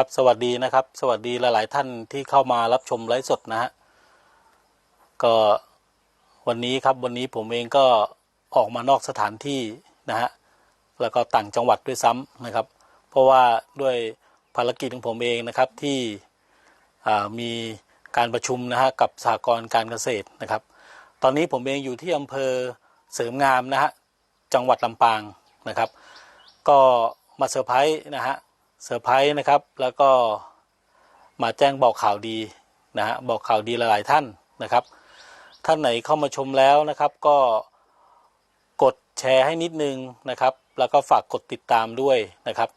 ครับสวัสดีนะครับ สวัสดีหลาย ๆ ท่านที่เข้ามารับชมไลฟ์สดนะฮะก็วันนี้ครับวันนี้ผมเองก็ออกมานอกสถานที่นะฮะแล้วก็ต่างจังหวัดด้วยซ้ำนะครับ เพราะว่าด้วยภารกิจของผมเองนะครับที่มีการประชุมนะฮะกับสหกรณ์การเกษตรนะครับ ตอนนี้ผมเองอยู่ที่อำเภอเสริมงามนะฮะจังหวัดลำปางนะครับ ก็มาเซอร์ไพรส์นะฮะ เซอร์ไพรส์นะครับ แล้วก็มาแจ้งบอกข่าวดีนะฮะบอกข่าวดีหลายๆท่านนะครับ ท่านไหนเข้ามาชมแล้วนะครับ ก็กดแชร์ให้นิดนึงนะครับ แล้วก็ฝากกดติดตามด้วยนะครับ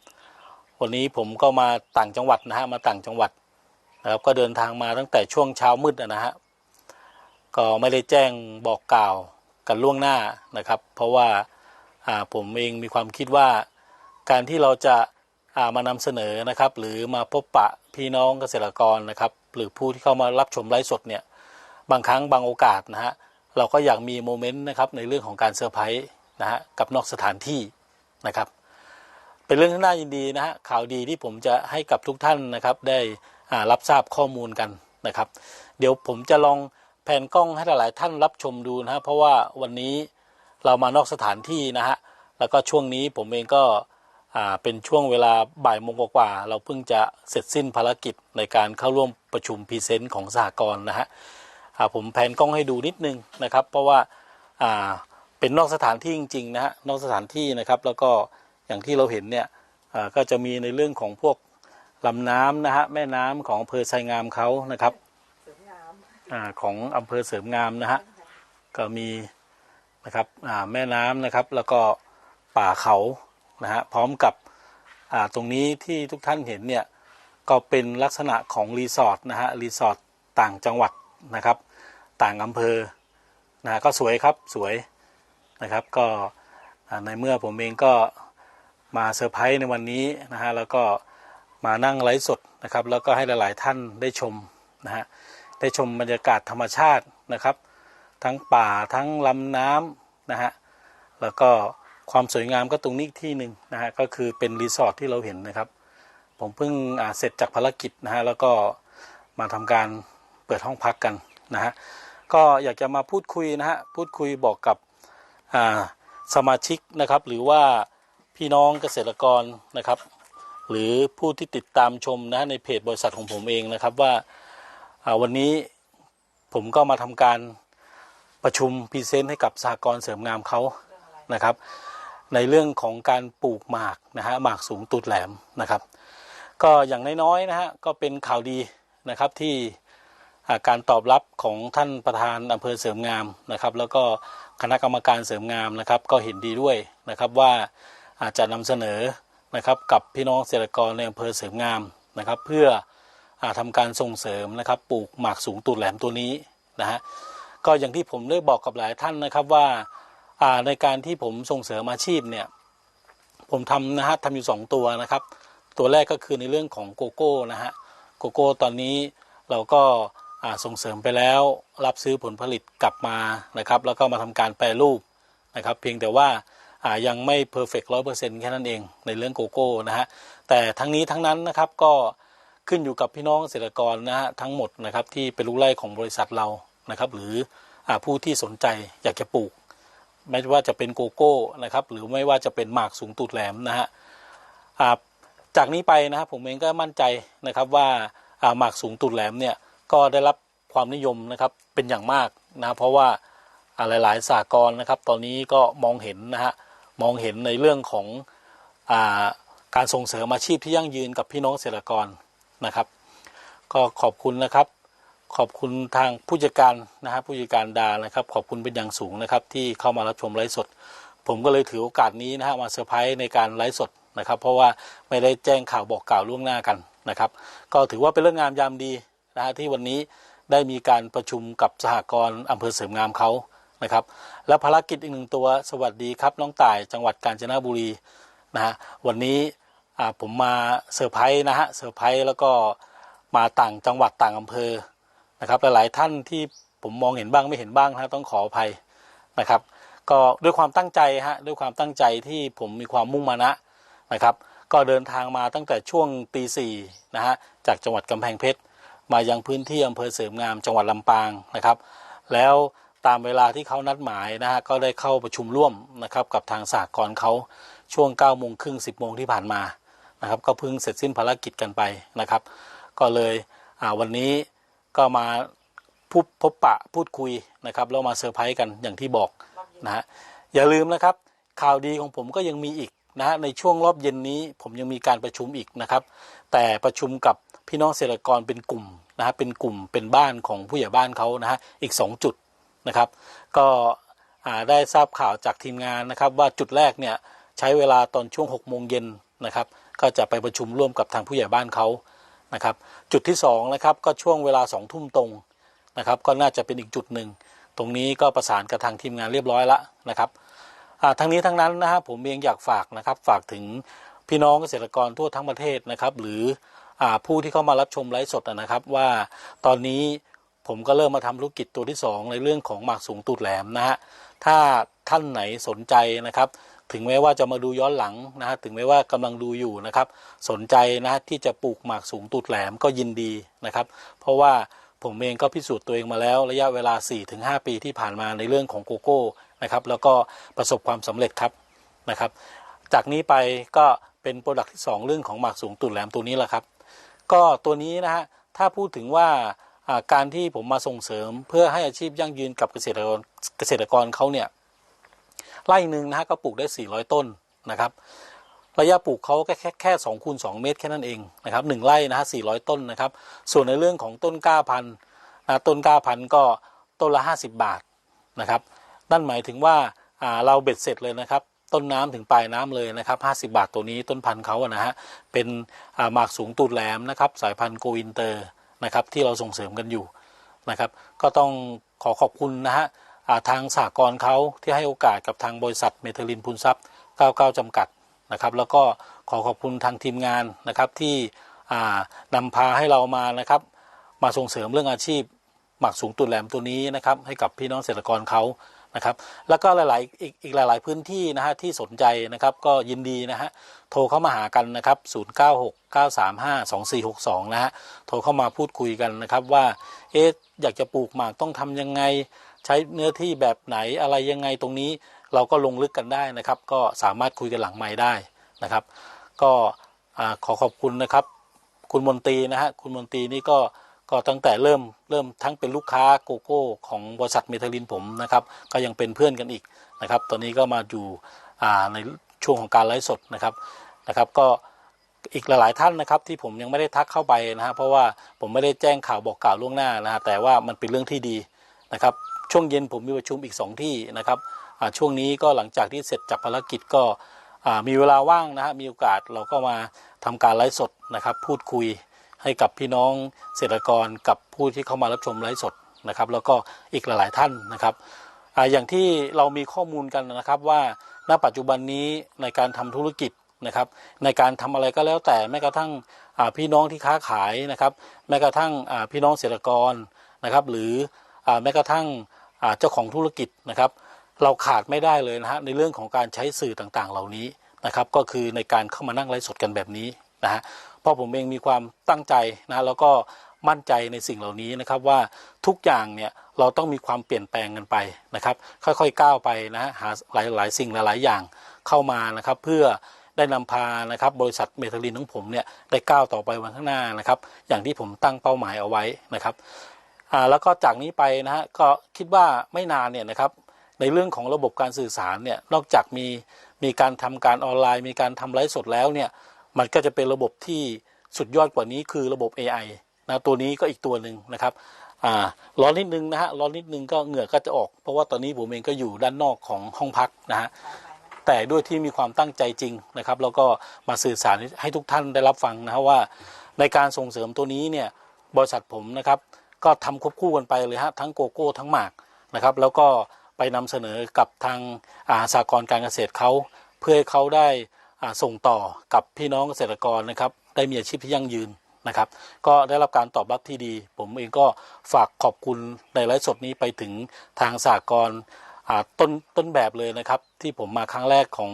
วันนี้ผมก็มาต่างจังหวัดนะฮะมาต่างจังหวัดนะครับก็เดินทางมาตั้งแต่ช่วงเช้ามืดนะฮะก็ไม่ได้แจ้งบอกกล่าวกันล่วงหน้านะครับ เพราะว่าผมเองมีความคิดว่าการที่เราจะามานำเสนอนะครับหรือมาพบปะพี่น้องเกษตรกรนะครับหรือผู้ที่เข้ามารับชมไลฟ์สดเนี่ยบางครั้งบางโอกาสนะฮะเราก็อยากมีโมเมนต์นะครับในเรื่องของการเซอร์ไพรส์นะฮะกับนอกสถานที่นะครับ เป็นเรื่องที่น่ายินดีนะฮะข่าวดีที่ผมจะให้กับทุกท่านนะครับได้รับทราบข้อมูลกันนะครับ เดี๋ยวผมจะลองแผนกล้องให้หลายๆท่านรับชมดูนะฮะเพราะว่าวันนี้เรามานอกสถานที่นะฮะแล้วก็ช่วงนี้ผมเองก็ เป็นช่วงเวลาบ่ายโมงกว่า เราเพิ่งจะเสร็จสิ้นภารกิจในการเข้าร่วมประชุมพรีเซนต์ของสหกรณ์นะฮะผมแผนกล้องให้ดูนิดนึงนะครับ เพราะว่าเป็นนอกสถานที่จริงๆนะฮะนอกสถานที่นะครับแล้วก็อย่างที่เราเห็นเนี่ยก็จะมีในเรื่องของพวกลำน้ำนะฮะแม่น้ำของอำเภอไซงามเขานะครับอของอำเภอเสริมงามนะฮะก็มีนะครับแม่น้ำนะครับ แล้วก็ป่าเขา นะฮะพร้อมกับตรงนี้ที่ทุกท่านเห็นเนี่ยก็เป็นลักษณะของรีสอร์ทนะฮะรีสอร์ทต่างจังหวัดนะครับ ต่างอำเภอนะฮะก็สวยครับสวยนะครับ ก็ในเมื่อผมเองก็มาเซอร์ไพรส์ในวันนี้นะฮะแล้วก็มานั่งไลฟ์สดนะครับ แล้วก็ให้หลาย ๆ ท่านได้ชมนะฮะได้ชมบรรยากาศธรรมชาตินะครับ ทั้งป่าทั้งลำน้ำนะฮะแล้วก็ ความสวยงามก็ตรงนี้ที่หนึ่งนะฮะก็คือเป็นรีสอร์ทที่เราเห็นนะครับ ผมเพิ่งเสร็จจากภารกิจนะฮะแล้วก็มาทำการเปิดห้องพักกันนะฮะก็อยากจะมาพูดคุยนะฮะพูดคุยบอกกับสมาชิกนะครับหรือว่าพี่น้องเกษตรกรนะครับ หรือผู้ที่ติดตามชมนะในเพจบริษัทของผมเองนะครับว่าวันนี้ผมก็มาทำการประชุมพรีเซนต์ให้กับสหกรณ์เสริมงามเขานะครับ ในเรื่องของการปลูกหมากนะฮะหมากสูงตูดแหลมนะครับ ก็อย่างน้อยๆนะฮะก็เป็นข่าวดีนะครับที่าการตอบรับของท่านประธานอำเภอเสริมงามนะครับ แล้วก็คณะกรรมการเสริมงามนะครับ ก็เห็นดีด้วยนะครับว่าอาจจะนำเสนอนะครับกับพี่น้องเกษตรกรในอำเภอเสริมงามนะครับ เพื่ออ่าทำการส่งเสริมนะครับปลูกหมากสูงตูดแหลมตัวนี้นะฮะก็อย่างที่ผมได้บอกกับหลายท่านนะครับว่า ในการที่ผมส่งเสริมอาชีพเนี่ยผมทำนะฮะทำอยู่สองตัวนะครับ ตัวแรกก็คือในเรื่องของโกโก้นะฮะโกโก้ตอนนี้เราก็ส่งเสริมไปแล้วรับซื้อผลผลิตกลับมานะครับ แล้วก็มาทำการแปรรูปนะครับ เพียงแต่ว่ายังไม่เพอร์เฟกต์ร้อยเปอร์เซ็นต์แค่นั้นเองในเรื่องโกโก้นะฮะแต่ทั้งนี้ทั้งนั้นนะครับก็ขึ้นอยู่กับพี่น้องเกษตรกรนะฮะทั้งหมดนะครับที่เป็นลูกไร่ของบริษัทเรานะครับ หรืออผู้ที่สนใจอยากจะปลูก ไม่ว่าจะเป็นโกโก้นะครับ หรือไม่ว่าจะเป็นหมากสูงตูดแหลมนะฮะจากนี้ไปนะครับผมเองก็มั่นใจนะครับว่าหมากสูงตูดแหลมเนี่ยก็ได้รับความนิยมนะครับเป็นอย่างมากนะเพราะว่าหลายๆสากลนะครับตอนนี้ก็มองเห็นนะฮะมองเห็นในเรื่องของอาการส่งเสริมอาชีพที่ยั่งยืนกับพี่น้องเกษตรกรนะครับ ก็ขอบคุณนะครับ ขอบคุณทางผู้จัดการนะฮะผู้จัดการดานะครับ ขอบคุณเป็นอย่างสูงนะครับ ที่เข้ามารับชมไลฟ์สด ผมก็เลยถือโอกาสนี้นะฮะมาเซอร์ไพรส์ในการไลฟ์สดนะครับ เพราะว่าไม่ได้แจ้งข่าวบอกกล่าวล่วงหน้ากันนะครับ ก็ถือว่าเป็นเรื่องงามยามดีนะฮะที่วันนี้ได้มีการประชุมกับสหกรณ์อำเภอเสริมงามเขานะครับ และภารกิจอีกหนึ่งตัวสวัสดีครับน้องต่ายจังหวัดกาญจนบุรีนะฮะวันนี้ผมมาเซอร์ไพรส์นะฮะเซอร์ไพรส์แล้วก็มาต่างจังหวัดต่างอำเภอ นะครับหลายๆท่านที่ผมมองเห็นบ้างไม่เห็นบ้างนะต้องขออภัยนะครับ ก็ด้วยความตั้งใจฮะด้วยความตั้งใจที่ผมมีความมุ่งมานะนะครับ ก็เดินทางมาตั้งแต่ช่วงตีสี่นะฮะจากจังหวัดกำแพงเพชรมายังพื้นที่อำเภอเสริมงามจังหวัดลำปางนะครับ แล้วตามเวลาที่เขานัดหมายนะฮะก็ได้เข้าประชุมร่วมนะครับกับทางสากลเขาช่วง9ก้าโมงครึ่งสิบโมงที่ผ่านมานะครับ ก็เพิ่งเสร็จสิ้นภารกิจกันไปนะครับ ก็เลยวันนี้ ก็มาพบพบปะพูดคุยนะครับแล้วมาเซอร์ไพรส์กันอย่างที่บอกนะฮะอย่าลืมนะครับ ข่าวดีของผมก็ยังมีอีกนะฮะในช่วงรอบเย็นนี้ผมยังมีการประชุมอีกนะครับ แต่ประชุมกับพี่น้องเกษตรกรเป็นกลุ่มนะฮะเป็นกลุ่มเป็นบ้านของผู้ใหญ่บ้านเขานะฮะอีก 2 จุดนะครับ ก็ได้ทราบข่าวจากทีมงานนะครับ ว่าจุดแรกเนี่ยใช้เวลาตอนช่วง6โมงเย็นนะครับ ก็จะไปประชุมร่วมกับทางผู้ใหญ่บ้านเขา นะครับ จุดที่2นะครับก็ช่วงเวลา2ทุ่มตรงนะครับ ก็น่าจะเป็นอีกจุดหนึ่งตรงนี้ก็ประสานกับทางทีมงานเรียบร้อยแล้วนะครับอ่าทั้งนี้ทั้งนั้นนะฮะผมเองอยากฝากนะครับ ฝากถึงพี่น้องเกษตรกรทั่วทั้งประเทศนะครับ หรืออผู้ที่เข้ามารับชมไลฟ์สดนะครับ ว่าตอนนี้ผมก็เริ่มมาทำธุรกิจตัวที่ 2 ในเรื่องของหมากสูงตูดแหลมนะฮะถ้าท่านไหนสนใจนะครับ ถึงแม้ว่าจะมาดูย้อนหลังนะฮะถึงแม้ว่ากำลังดูอยู่นะครับ สนใจนะฮะที่จะปลูกหมากสูงตูดแหลมก็ยินดีนะครับ เพราะว่าผมเองก็พิสูจน์ตัวเองมาแล้วระยะเวลา 4-5 ปีที่ผ่านมาในเรื่องของโกโก้นะครับ แล้วก็ประสบความสำเร็จครับนะครับ จากนี้ไปก็เป็นโปรดักต์ที่ 2 เรื่องของหมากสูงตูดแหลมตัวนี้แหละครับ ก็ตัวนี้นะฮะถ้าพูดถึงว่าการที่ผมมาส่งเสริมเพื่อให้อาชีพยั่งยืนกับเกษตรกรเกษตรกรเขาเนี่ย ไร่หนึ่งนะฮะก็ปลูกได้ 400 ต้นนะครับระยะปลูกเขาก็แค่แค่สองคูณสองเมตรแค่นั้นเองนะครับหนึ่งไร่นะฮะสี่ร้อยต้นนะครับ ส่วนในเรื่องของต้นกล้าพันธุ์นะต้นกล้าพันธุ์ก็ต้นละห้าสิบบาทนะครับนั่นหมายถึงว่าเราเบ็ดเสร็จเลยนะครับ ต้นน้ำถึงปลายน้ำเลยนะครับ 50 บาทตัวนี้ต้นพันธุ์เขาอะนะฮะเป็นหมากสูงตูดแหลมนะครับ สายพันธุ์โกอินเตอร์นะครับที่เราส่งเสริมกันอยู่นะครับ ก็ต้องขอขอบคุณนะฮะ ทางสากลเขาที่ให้โอกาสกับทางบริษัทเมทัลลินพูนทรัพย์ 99 จำกัดนะครับ แล้วก็ขอขอบคุณทางทีมงานนะครับที่นำพาให้เรามานะครับมาส่งเสริมเรื่องอาชีพ หมักสูงตุดแหลมตัวนี้นะครับให้กับพี่น้องเกษตรกรเขานะครับ แล้วก็หลายๆอีกอีกหลาย ๆ พื้นที่นะฮะที่สนใจนะครับก็ยินดีนะฮะโทรเข้ามาหากันนะครับ 0969352462 นะฮะโทรเข้ามาพูดคุยกันนะครับว่าเอ๊ะอยากจะปลูกหมากต้องทำยังไง ใช้เนื้อที่แบบไหนอะไรยังไงตรงนี้เราก็ลงลึกกันได้นะครับ ก็สามารถคุยกันหลังไม้ได้นะครับ ก็ขอขอบคุณนะครับ คุณมนตรีนะฮะคุณมนตรีนี่ก็ก็ตั้งแต่เริ่มเริ่มทั้งเป็นลูกค้าโกโก้ของบริษัทเมทัลลินผมนะครับ ก็ยังเป็นเพื่อนกันอีกนะครับ ตอนนี้ก็มาอยู่ในช่วงของการไลฟ์สดนะครับนะครับ ก็อีกหลาย ๆ ท่านนะครับที่ผมยังไม่ได้ทักเข้าไปนะฮะเพราะว่าผมไม่ได้แจ้งข่าวบอกกล่าวล่วงหน้านะฮะแต่ว่ามันเป็นเรื่องที่ดีนะครับ ช่วงเย็นผมมีประชุมอีก 2 ที่นะครับช่วงนี้ก็หลังจากที่เสร็จจากภารกิจก็มีเวลาว่างนะฮะมีโอกาสเราก็มาทำการไลฟ์สดนะครับ พูดคุยให้กับพี่น้องเกษตรกรกับผู้ที่เข้ามารับชมไลฟ์สดนะครับ แล้วก็อีกหลายๆท่านนะครับออย่างที่เรามีข้อมูลกันนะครับว่าณปัจจุบันนี้ในการทำธุรกิจนะครับ ในการทำอะไรก็แล้วแต่แม้กระทั่งพี่น้องที่ค้าขายนะครับ แม้กระทั่งพี่น้องเกษตรกรนะครับ หรือแม้กระทั่ง เจ้าของธุรกิจนะครับ เราขาดไม่ได้เลยนะฮะในเรื่องของการใช้สื่อต่างๆ เหล่านี้นะครับ ก็คือในการเข้ามานั่งไลฟ์สดกันแบบนี้นะฮะเพราะผมเองมีความตั้งใจนะแล้วก็มั่นใจในสิ่งเหล่านี้นะครับว่าทุกอย่างเนี่ยเราต้องมีความเปลี่ยนแปลงกันไปนะครับ ค่อยๆก้าวไปนะฮะหาหลายๆ สิ่งหลายๆอย่างเข้ามานะครับ เพื่อได้นำพานะครับบริษัทเมทัลลินของผมเนี่ยได้ก้าวต่อไปวันข้างหน้านะครับ อย่างที่ผมตั้งเป้าหมายเอาไว้นะครับ อ่าแล้วก็จากนี้ไปนะฮะก็คิดว่าไม่นานเนี่ยนะครับในเรื่องของระบบการสื่อสารเนี่ยนอกจากมีมีการทำการออนไลน์ มีการทำไลฟ์สดแล้วเนี่ยมันก็จะเป็นระบบที่สุดยอดกว่านี้คือระบบ AI นะตัวนี้ก็อีกตัวหนึ่งนะครับอ่าร้อนนิดนึงนะฮะร้อนนิดนึงก็เหงื่อก็จะออก เพราะว่าตอนนี้ผมเองก็อยู่ด้านนอกของห้องพักนะฮะแต่ด้วยที่มีความตั้งใจจริงนะครับ แล้วก็มาสื่อสารให้ทุกท่านได้รับฟังนะฮะว่า ในการส่งเสริมตัวนี้เนี่ยบริษัทผมนะครับ ก็ทำควบคู่กันไปเลยฮะทั้งโกโก้ทั้งหมากนะครับ แล้วก็ไปนำเสนอกับทางอาสากรการเกษตรเขาเพื่อให้เขาได้ส่งต่อกับพี่น้องเกษตรกรนะครับ ได้มีอาชีพที่ยั่งยืนนะครับ ก็ได้รับการตอบรับที่ดี ผมเองก็ฝากขอบคุณในไลฟ์สดนี้ไปถึงทางสากรต้นต้นแบบเลยนะครับ ที่ผมมาครั้งแรกของ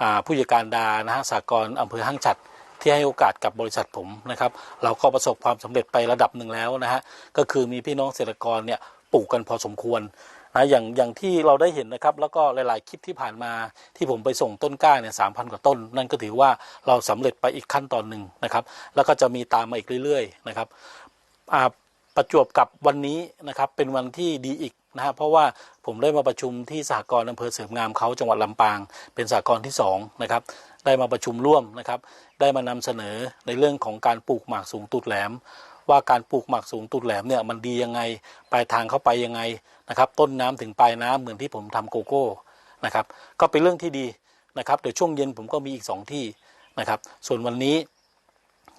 อผู้จัดการดานะฮะสากลอำเภอห้างฉัด ที่ให้โอกาสกับบริษัทผมนะครับ เราก็ประสบความสำเร็จไประดับหนึ่งแล้วนะฮะก็คือมีพี่น้องเกษตรกรเนี่ยปลูกกันพอสมควรนะอย่างอย่างที่เราได้เห็นนะครับ แล้วก็หลาย ๆ คลิปที่ผ่านมาที่ผมไปส่งต้นกล้าเนี่ยสามพันกว่าต้น นั่นก็ถือว่าเราสำเร็จไปอีกขั้นตอนหนึ่งนะครับ แล้วก็จะมีตามมาอีกเรื่อย ๆ นะครับประจวบกับวันนี้นะครับเป็นวันที่ดีอีกนะฮะเพราะว่าผมได้มาประชุมที่สหกรณ์อำเภอเสริมงามเขาจังหวัดลำปาง เป็นสหกรณ์ที่สองนะครับ ได้มาประชุมร่วมนะครับ ได้มานำเสนอในเรื่องของการปลูกหมากสูงตูดแหลม ว่าการปลูกหมากสูงตูดแหลมเนี่ยมันดียังไงปลายทางเข้าไปยังไงนะครับ ต้นน้ำถึงปลายน้ำเหมือนที่ผมทำโกโก้นะครับ ก็เป็นเรื่องที่ดีนะครับเดี๋ยวช่วงเย็นผมก็มีอีกสองที่นะครับ ส่วนวันนี้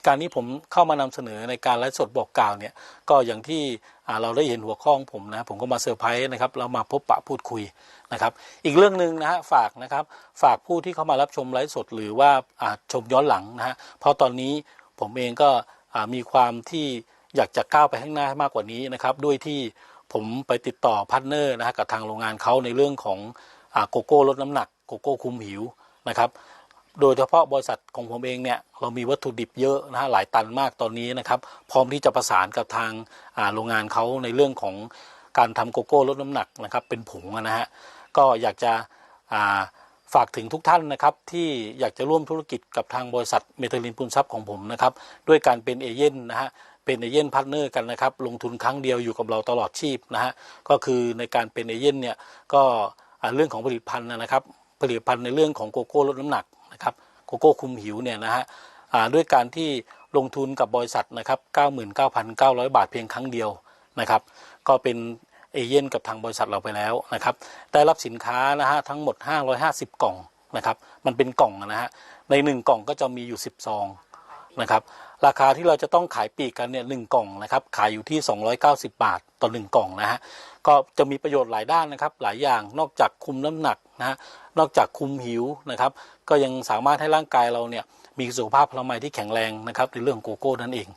การที่ผมเข้ามานำเสนอในการไลฟ์สดบอกกล่าวเนี่ยก็อย่างที่เราได้เห็นหัวข้อของผมนะผมก็มาเซอร์ไพรส์นะครับเรามาพบปะพูดคุยนะครับ อีกเรื่องหนึ่งนะฮะฝากนะครับฝากผู้ที่เข้ามารับชมไลฟ์สดหรือว่าชมย้อนหลังนะฮะเพราะตอนนี้ผมเองก็มีความที่อยากจะก้าวไปข้างหน้าให้มากกว่านี้นะครับด้วยที่ผมไปติดต่อพาร์ทเนอร์นะฮะกับทางโรงงานเขาในเรื่องของอโกโก้ลดน้ำหนักโกโก้คุมหิวนะครับ โดยเฉพาะบริษัทของผมเองเนี่ยเรามีวัตถุดิบเยอะนะฮะหลายตันมากตอนนี้นะครับพร้อมที่จะประสานกับทางโรงงานเขาในเรื่องของการทำโกโก้ลดน้ำหนักนะครับเป็นผงนะฮะก็อยากจะาฝากถึงทุกท่านนะครับที่อยากจะร่วมธุรกิจกับทางบริษัทเมทัลลินปุนทรัพย์ของผมนะครับด้วยการเป็นเอเย่นนะฮะเป็นเอเย่นพาร์ทเนอร์กันนะครับลงทุนครั้งเดียวอยู่กับเราตลอดชีพนะฮะก็คือในการเป็นเอเย่นเนี่ยก็เรื่องของผลิตภัณฑ์นะครับผลิตภัณฑ์ในเรื่องของโกโก้ลดน้ำหนัก นะครับโกโก้คุมหิวเนี่ยนะฮะด้วยการที่ลงทุนกับบริษัทนะครับ99,900 บาทเพียงครั้งเดียวนะครับ ก็เป็นเอเย่นกับทางบริษัทเราไปแล้วนะครับ ได้รับสินค้านะฮะทั้งหมด 550 กล่องนะครับ มันเป็นกล่องนะฮะ ใน 1 กล่องก็จะมีอยู่ 10 ซองนะครับ ราคาที่เราจะต้องขายปีกกันเนี่ยหกล่องนะครับ ขายอยู่ที่ 290 บาทต่อ 1 กล่องนะฮะ ก็จะมีประโยชน์หลายด้านนะครับ หลายอย่าง นอกจากคุมน้ำหนักนะฮะ นอกจากคุมหิวนะครับ ก็ยังสามารถให้ร่างกายเราเนี่ยมีสุขภาพพลามัยที่แข็งแรงนะครับในเรื่องโกโก้นั่นเอง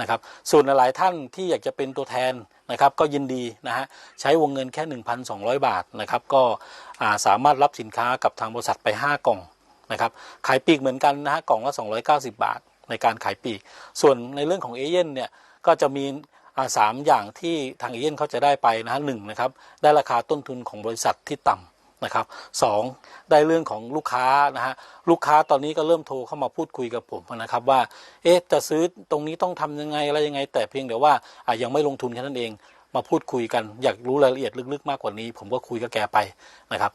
นะครับส่วนหลายท่านที่อยากจะเป็นตัวแทนนะครับก็ยินดีนะฮะใช้วงเงินแค่ 1,200 บาทนะครับก็าสามารถรับสินค้ากับทางบริษัทไป 5 กล่องนะครับขายปีกเหมือนกันนะฮะกล่องละ290 บาทในการขายปีก ส่วนในเรื่องของเอเย่นเนี่ยก็จะมีสามอย่างที่ทางเอเย่นเขาจะได้ไปนะฮะหนึ่งนะครับได้ราคาต้นทุนของบริษัทที่ต่ำ นะครับสองได้เรื่องของลูกค้านะฮะลูกค้าตอนนี้ก็เริ่มโทรเข้ามาพูดคุยกับผมนะครับว่าเอ๊ะจะซื้อตรงนี้ต้องทำยังไงอะไรยังไง แต่เพียงแต่ว่าอะยังไม่ลงทุนแค่นั้นเอง มาพูดคุยกันอยากรู้รายละเอียดลึกๆมากกว่านี้ ผมก็คุยกับแกไปนะครับ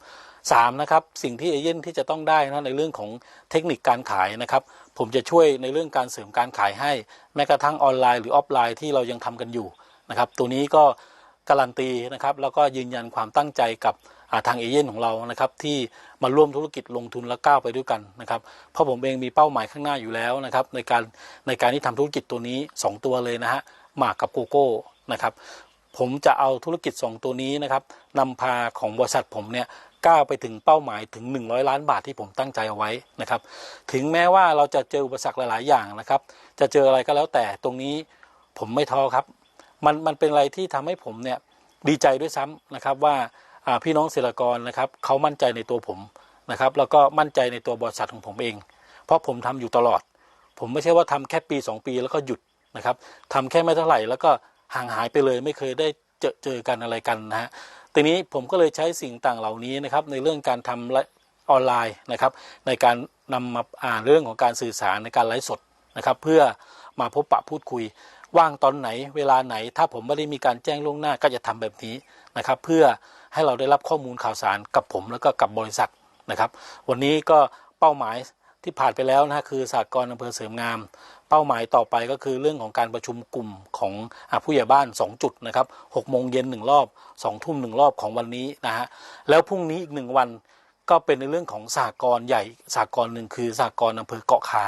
สามนะครับสิ่งที่เอเย่นที่จะต้องได้นะในเรื่องของเทคนิคการขายนะครับผมจะช่วยในเรื่องการเสริมการขายให้ แม้กระทั่งออนไลน์หรือออฟไลน์ที่เรายังทำกันอยู่นะครับตัวนี้ก็ การันตีนะครับแล้วก็ยืนยันความตั้งใจกับาทางเอเย่นของเรานะครับที่มาร่วมธุรกิจลงทุนและก้าวไปด้วยกันนะครับเพราะผมเองมีเป้าหมายข้างหน้าอยู่แล้วนะครับในการในการที่ทำธุรกิจตัวนี้ 2 ตัวเลยนะฮะหมากกับโกโก้นะครับผมจะเอาธุรกิจ 2 ตัวนี้นะครับนำพาของบริษัทผมเนี่ยก้าวไปถึงเป้าหมายถึง 100 ล้านบาทที่ผมตั้งใจเอาไว้นะครับถึงแม้ว่าเราจะเจออุปสรรคหลาย ๆ อย่างนะครับจะเจออะไรก็แล้วแต่ตรงนี้ผมไม่ท้อครับ มันมันเป็นอะไรที่ทำให้ผมเนี่ยดีใจด้วยซ้ำนะครับว่าพี่น้องเกษตรกรนะครับเขามั่นใจในตัวผมนะครับ แล้วก็มั่นใจในตัวบริษัทของผมเอง เพราะผมทำอยู่ตลอด ผมไม่ใช่ว่าทำแค่ปี 2 ปีแล้วก็หยุดนะครับทำแค่ไม่เท่าไหร่ แล้วก็ห่างหายไปเลยไม่เคยได้เจอเจอกันอะไรกันนะฮะทีนี้ผมก็เลยใช้สิ่งต่างเหล่านี้นะครับในเรื่องการทำไลฟ์ออนไลน์นะครับ ในการนำมาอ่านเรื่องของการสื่อสารในการไลฟ์สดนะครับ เพื่อมาพบปะพูดคุย ว่างตอนไหนเวลาไหน ถ้าผมไม่ได้มีการแจ้งล่วงหน้าก็จะทำแบบนี้นะครับ เพื่อให้เราได้รับข้อมูลข่าวสารกับผมแล้วก็กับบริษัทนะครับ วันนี้ก็เป้าหมายที่ผ่านไปแล้วนะคือสากลอำเภอเสริมงาม เป้าหมายต่อไปก็คือเรื่องของการประชุมกลุ่มของอผู้ใหญ่บ้าน 2 จุดนะครับ6โมงเย็นหนึ่งรอบ2ทุ่มหนึ่งรอบของวันนี้นะฮะแล้วพรุ่งนี้อีกหนึ่งวันก็เป็นในเรื่องของสากลใหญ่สากลหนึ่งคือสากลอำเภอเกาะคา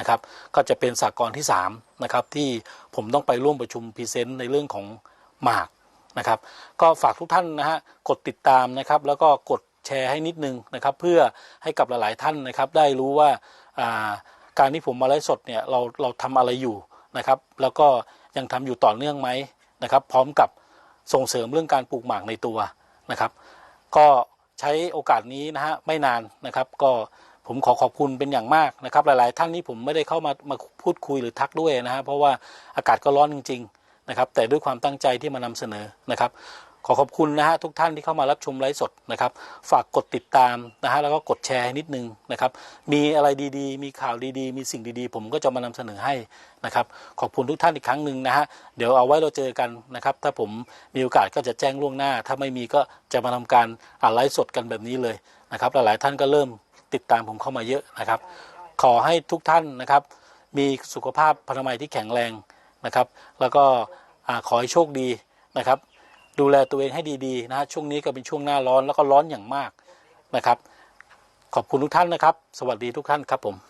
นะครับ ก็จะเป็นสากลที่3นะครับที่ผมต้องไปร่วมประชุมพรีเซนต์ในเรื่องของหมากนะครับ ก็ฝากทุกท่านนะฮะกดติดตามนะครับ แล้วก็กดแชร์ให้นิดนึงนะครับ เพื่อให้กับหลาย ๆ ท่านนะครับ ได้รู้ว่าการที่ผมมาไลฟ์สดเนี่ยเราเราทำอะไรอยู่นะครับ แล้วก็ยังทำอยู่ต่อเนื่องไหมนะครับ พร้อมกับส่งเสริมเรื่องการปลูกหมากในตัวนะครับ ก็ใช้โอกาสนี้นะฮะไม่นานนะครับ ก็ ผมขอขอบคุณเป็นอย่างมากนะครับ หลายๆ ท่านนี่ผมไม่ได้เข้ามามาพูดคุยหรือทักด้วยนะฮะเพราะว่าอากาศก็ร้อนจริง ๆ นะครับ แต่ด้วยความตั้งใจที่มานำเสนอนะครับขอขอบคุณนะฮะทุกท่านที่เข้ามารับชมไลฟ์สดนะครับ ฝากกดติดตามนะฮะแล้วก็กดแชร์นิดนึงนะครับ มีอะไรดีๆ มีข่าวดีๆ มีสิ่งดีๆ ผมก็จะมานำเสนอให้นะครับ ขอบคุณทุกท่านอีกครั้งหนึ่งนะฮะเดี๋ยวเอาไว้เราเจอกันนะครับ ถ้าผมมีโอกาสก็จะแจ้งล่วงหน้า ถ้าไม่มีก็จะมาทำการอ่านไลฟ์สดกันแบบนี้เลยนะครับ หลายๆท่านก็เริ่ม ติดตามผมเข้ามาเยอะนะครับ ขอให้ทุกท่านนะครับ มีสุขภาพพนามัยที่แข็งแรงนะครับ แล้วก็ขอให้โชคดีนะครับ ดูแลตัวเองให้ดีๆนะฮะช่วงนี้ก็เป็นช่วงหน้าร้อนแล้วก็ร้อนอย่างมากนะครับ ขอบคุณทุกท่านนะครับ สวัสดีทุกท่านครับผม